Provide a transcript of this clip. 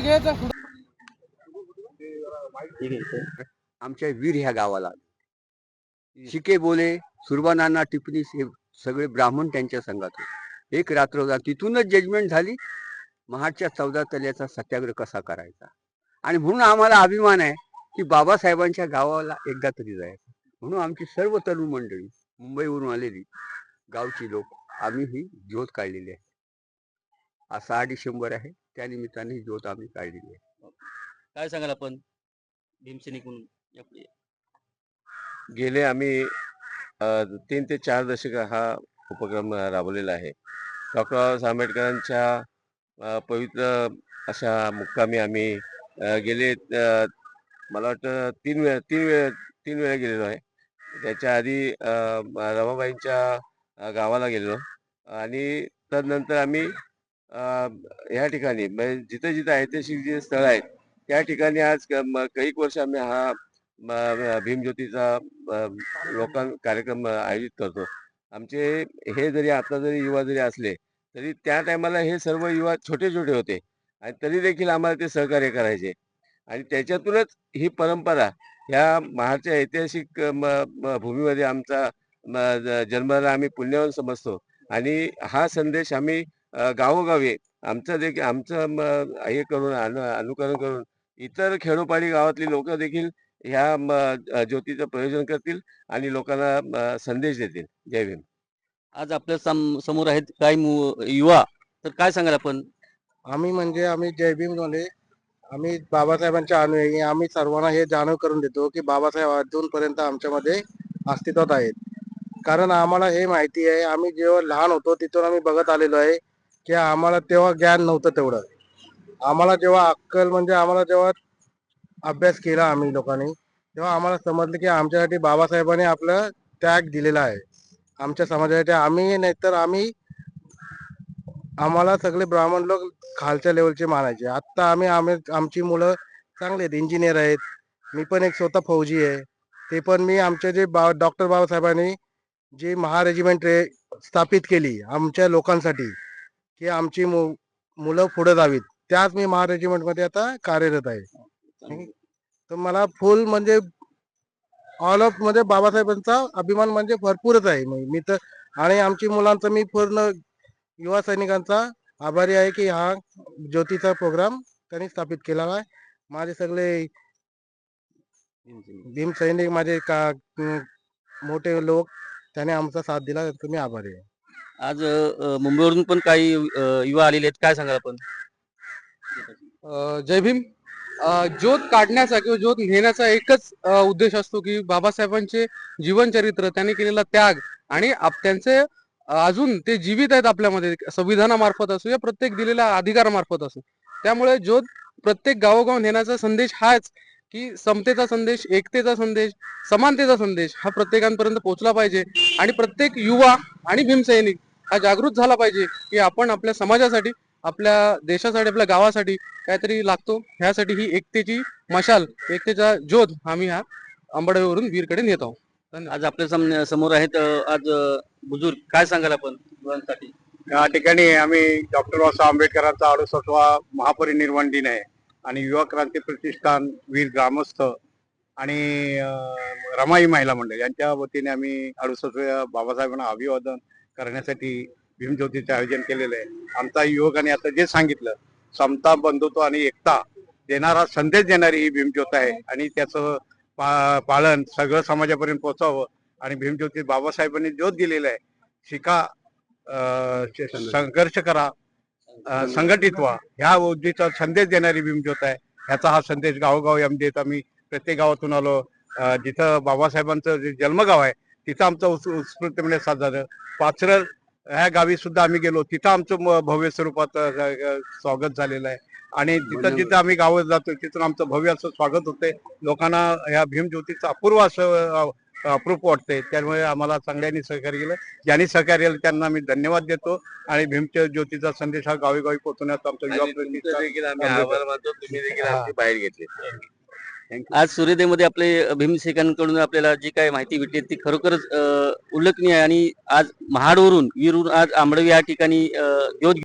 घ्यायचं? आमच्या वीर ह्या गावाला. शिके बोले सुरबानांना टिपणी हे सगळे ब्राह्मण त्यांच्या संघात एक रात्र होता तिथूनच जजमेंट झाली. महाडच्या चौदा तल्याचा सत्याग्रह कसा करायचा? आणि म्हणून आम्हाला अभिमान आहे की बाबासाहेबांच्या गावाला एकदा तरी जायचं. म्हणून आमची सर्व तरुण मंडळी मुंबईवरून आलेली गावची लोक आम्ही ही ज्योत काढलेली आहे. आज सहा डिसेंबर आहे त्या निमित्ताने ही ज्योत आम्ही काढलेली आहे. काय सांगाल आपण? भीमसैनिक म्हणून यापुढे गेले आम्ही अ, तीन ते चार दशक हा उपक्रम राबवलेला आहे. डॉक्टर बाबासाहेब आंबेडकरांच्या अ, पवित्र अशा मुक्कामी आम्ही अ, गेले अ, मला वाटतं तीन वेळ तीन वेळ तीन वेळा गेलेलो आहे. त्याच्या आधी रमाबाईंच्या गावाला गेलेलो. आणि तदनंतर आम्ही ह्या ठिकाणी म्हणजे जिथं जिथं ऐतिहासिक जे स्थळ आहेत त्या ठिकाणी आज क- म- कैक वर्ष आम्ही हा म- भीमज्योतीचा लोकां कार्यक्रम आयोजित करतो. आमचे हे जरी आता जरी युवा जरी असले तरी त्या टायमाला हे सर्व युवा छोटे छोटे होते. आणि तरी देखील आम्हाला ते सहकार्य करायचे. आणि त्याच्यातूनच ही परंपरा ह्या महाडच्या ऐतिहासिक भूमीमध्ये आमचा जन्माला आम्ही पुण्यवान समजतो. आणि हा संदेश आम्ही गावोगावी आमचं देखील आमचं म- हे करून अनु अनुकरण करून इतर खेडोपाडी गावातली लोक देखील ह्या ज्योतीचं प्रयोजन करतील आणि लोकांना संदेश देतील. जय भीम. आज आपल्या सम समोर आहेत काही मु- युवा. तर काय सांगाल आपण? आम्ही म्हणजे आम्ही जय भीम झाले. आम्ही बाबासाहेबांच्या अनुयायी आम्ही सर्वांना हे जाणीव करून देतो की बाबासाहेब अजूनपर्यंत आमच्यामध्ये अस्तित्वात आहेत. कारण आम्हाला हे माहिती आहे आम्ही जेव्हा लहान होतो तिथून आम्ही बघत आलेलो आहे की आम्हाला तेव्हा ज्ञान नव्हतं तेवढं. आम्हाला जेव्हा अक्कल म्हणजे आम्हाला जेव्हा अभ्यास केला आम्ही लोकांनी तेव्हा आम्हाला समजलं की आमच्यासाठी बाबासाहेबांनी आपलं त्याग दिलेला आहे. आमच्या समाजासाठी आम्ही नाहीतर आम्ही आम्हाला सगळे ब्राह्मण लोक खालच्या लेवलचे मानायचे. आत्ता आम्ही आम्ही आमची मुलं चांगले आहेत इंजिनियर आहेत. मी पण एक स्वतः फौजी आहे. ते पण मी आमच्या जे बा डॉक्टर बाबासाहेबांनी जी महारेजिमेंट रे स्थापित केली आमच्या लोकांसाठी की आमची मु मुलं पुढे जावीत. त्याच मी महारेजिमेंटमध्ये आता कार्यरत आहे. तर मला फुल म्हणजे ऑल ऑफ म्हणजे बाबासाहेबांचा अभिमान म्हणजे भरपूरच आहे. मी तर आणि आमची मुलांचं मी पूर्ण युवा सैनिकांचा आभारी आहे की हा ज्योतीचा प्रोग्राम त्यांनी स्थापित केला आहे. माझे सगळे भीम सैनिक माझे का मोठे लोक त्याने आमचा साथ दिला. तर मी आभारी आहे. आज मुंबईवरून पण काही युवा आलेले आहेत. काय सांगाल आपण? जय भीम. ज्योत काढण्याचा किंवा ज्योत घेण्याचा एकच उद्देश असतो की बाबासाहेबांचे जीवनचरित्र त्यांनी केलेला त्याग आणि आप- त्यांचे अजून ते जीवित आहेत आपल्यामध्ये संविधानामार्फत असो या प्रत्येक दिलेल्या अधिकारामार्फत असू. त्यामुळे ज्योत प्रत्येक गावोगाव नेण्याचा संदेश हाच की समतेचा संदेश एकतेचा संदेश समानतेचा संदेश हा प्रत्येकांपर्यंत पोहोचला पाहिजे. आणि प्रत्येक युवा आणि भीमसैनिक हा जागृत झाला पाहिजे की आपण आपल्या समाजासाठी आपल्या देशासाठी आपल्या गावासाठी काहीतरी लागतो. ह्यासाठी ही एकतेची मशाल एकतेचा ज्योत आम्ही ह्या आंबाडवरून वीरकडे नेत आहोत. आज आपल्या सम- समोर आहेत अ, आज अ, बुजुर्ग. काय सांगाल आपण युवांसाठी या ठिकाणी आम्ही डॉक्टर बाबासाहेब आंबेडकरांचा अडुसष्टवा महापरिनिर्वाण दिन आहे आणि युवा क्रांती प्रतिष्ठान वीर ग्रामस्थ आणि अं, रमाई महिला मंडळ यांच्या वतीने आम्ही अडुसष्टव्या बाबासाहेबांना अभिवादन करण्यासाठी भीमज्योतीचे आयोजन केलेलं आहे. आमचा युवकांनी आता जे सांगितलं समता बंधुत्व आणि एकता देणारा संदेश देणारी ही भीमज्योत आहे आणि त्याचं पा पालन सगळं समाजापर्यंत पोहोचावं आणि भीमज्योती बाबासाहेबांनी ज्योत दिलेला आहे. शिका संघर्ष करा संघटित व्हा. ह्या उद्दीचा संदेश देणारी भीमज्योत आहे. ह्याचा हा संदेश गावोगाव आम्ही देत आम्ही प्रत्येक गावातून आलो. जिथं बाबासाहेबांचं जे जन्मगाव आहे तिथं आमचं उत्स- उत्स्फूर्तपणे साजरं झालं. ह्या गावी सुद्धा आम्ही गेलो. तिथं आमचं भव्य स्वरूपात स्वागत झालेलं आहे. आणि जिथं जिथं आम्ही गावात जातो तिथून आमचं भव्य असं स्वागत होते. लोकांना ह्या भीमज्योतीचं अपूर्व असं अप्रूप वाटते त्यामुळे आम्हाला चांगल्याने सहकार्य केलं. ज्यांनी सहकार्य केलं त्यांना मी धन्यवाद देतो. आणि भीमच्या ज्योतीचा संदेश हा गावी गावी पोहोचवण्याचा आमचा आम्ही बाहेर घेतली. आज सूर्योदयमध्ये आपले भीमसैनिकांकडून आपल्याला जी काही माहिती भेटली ती खरोखरच उल्लेखनीय आहे. आणि आज महाडवरून वीरवरून आज आंबडवी या ठिकाणी